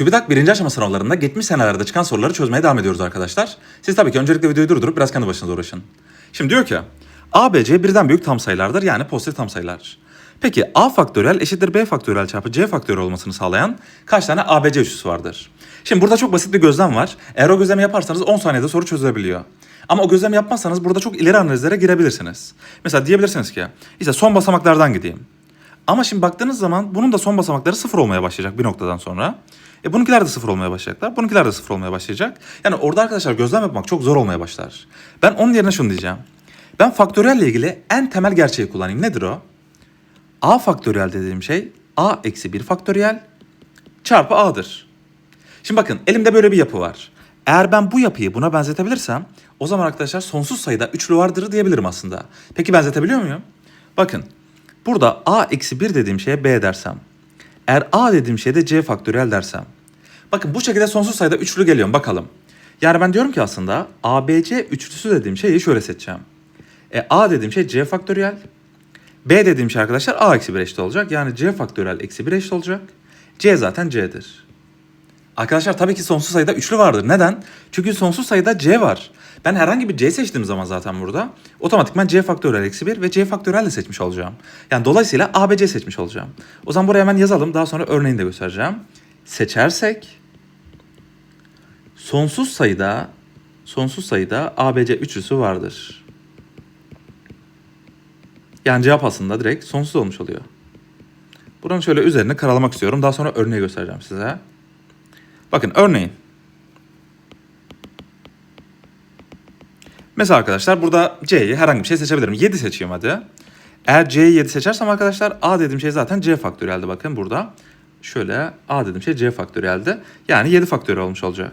TÜBİTAK birinci aşama sınavlarında geçmiş senelerde çıkan soruları çözmeye devam ediyoruz arkadaşlar. Siz tabii ki öncelikle videoyu durdurup biraz kendi başınıza uğraşın. Şimdi diyor ki A, B, C birden büyük tam sayılardır yani pozitif tam sayılar. Peki A faktöriyel eşittir B faktöriyel çarpı C faktöriyel olmasını sağlayan kaç tane ABC üçlüsü vardır? Şimdi burada çok basit bir gözlem var. Eğer o gözlemi yaparsanız 10 saniyede soru çözülebiliyor. Ama o gözlemi yapmazsanız burada çok ileri analizlere girebilirsiniz. Mesela diyebilirsiniz ki işte son basamaklardan gideyim. Ama şimdi baktığınız zaman bunun da son basamakları sıfır olmaya başlayacak bir noktadan sonra. E bununkiler de sıfır olmaya başlayacaklar. Bununkiler de sıfır olmaya başlayacak. Yani orada arkadaşlar gözlem yapmak çok zor olmaya başlar. Ben onun yerine şunu diyeceğim. Ben faktöriyelle ilgili en temel gerçeği kullanayım. Nedir o? A faktöriyel dediğim şey A eksi 1 faktöriyel çarpı A'dır. Şimdi bakın elimde böyle bir yapı var. Eğer ben bu yapıyı buna benzetebilirsem o zaman arkadaşlar sonsuz sayıda üçlü vardır diyebilirim aslında. Peki benzetebiliyor muyum? Bakın burada a eksi 1 dediğim şeye b dersem. Eğer a dediğim şeye de c faktöriyel dersem. Bakın bu şekilde sonsuz sayıda üçlü geliyorum bakalım. Yani ben diyorum ki aslında ABC üçlüsü dediğim şeyi şöyle seçeceğim. E, a dediğim şey c faktöriyel. B dediğim şey arkadaşlar a eksi 1 eşit olacak. Yani c faktöriyel eksi 1 eşit olacak. c zaten c'dir. Arkadaşlar tabii ki sonsuz sayıda üçlü vardır. Neden? Çünkü sonsuz sayıda c var. Ben herhangi bir c seçtiğim zaman zaten burada otomatikman c faktöriyel eksi 1 ve c faktöriyel de seçmiş olacağım. Yani dolayısıyla ABC seçmiş olacağım. O zaman buraya hemen yazalım. Daha sonra örneğini de göstereceğim. Seçersek sonsuz sayıda sonsuz sayıda ABC üçlüsü vardır. Yani cevap aslında direkt sonsuz olmuş oluyor. Buranın şöyle üzerine karalamak istiyorum. Daha sonra örneği göstereceğim size. Bakın örneğin. Mesela arkadaşlar burada C'yi herhangi bir şey seçebilirim. 7 seçeyim hadi. Eğer C'yi 7 seçersem arkadaşlar A dediğim şey zaten C faktöriyeldi bakın burada. Şöyle A dediğim şey C faktöriyeldi. Yani 7 faktöriyel olmuş olacak.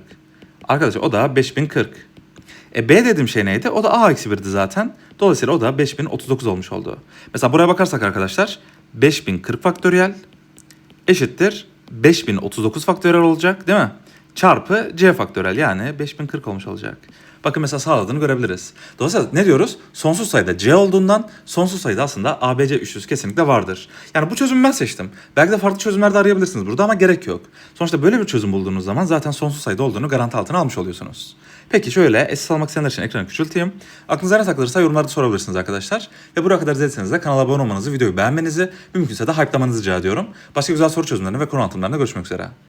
Arkadaşlar o da 5040. E B dediğim şey neydi? O da A eksi 1'di zaten. Dolayısıyla o da 5039 olmuş oldu. Mesela buraya bakarsak arkadaşlar 5040 faktöriyel eşittir 5039 faktöriyel olacak değil mi? Çarpı c faktöriyel yani 5040 olmuş olacak. Bakın mesela sağladığını görebiliriz. Dolayısıyla ne diyoruz? Sonsuz sayıda c olduğundan sonsuz sayıda aslında ABC üçlüsü kesinlikle vardır. Yani bu çözümü ben seçtim. Belki de farklı çözümler de arayabilirsiniz burada ama gerek yok. Sonuçta böyle bir çözüm bulduğunuz zaman zaten sonsuz sayıda olduğunu garanti altına almış oluyorsunuz. Peki şöyle esas almak isteyenler için ekranı küçülteyim. Aklınıza ne takılırsa yorumlarda sorabilirsiniz arkadaşlar. Ve buraya kadar izlediyseniz de kanala abone olmanızı, videoyu beğenmenizi, mümkünse de hype'lamanızı rica ediyorum. Başka güzel soru çözümlerinde ve konu anlatımlarında görüşmek üzere.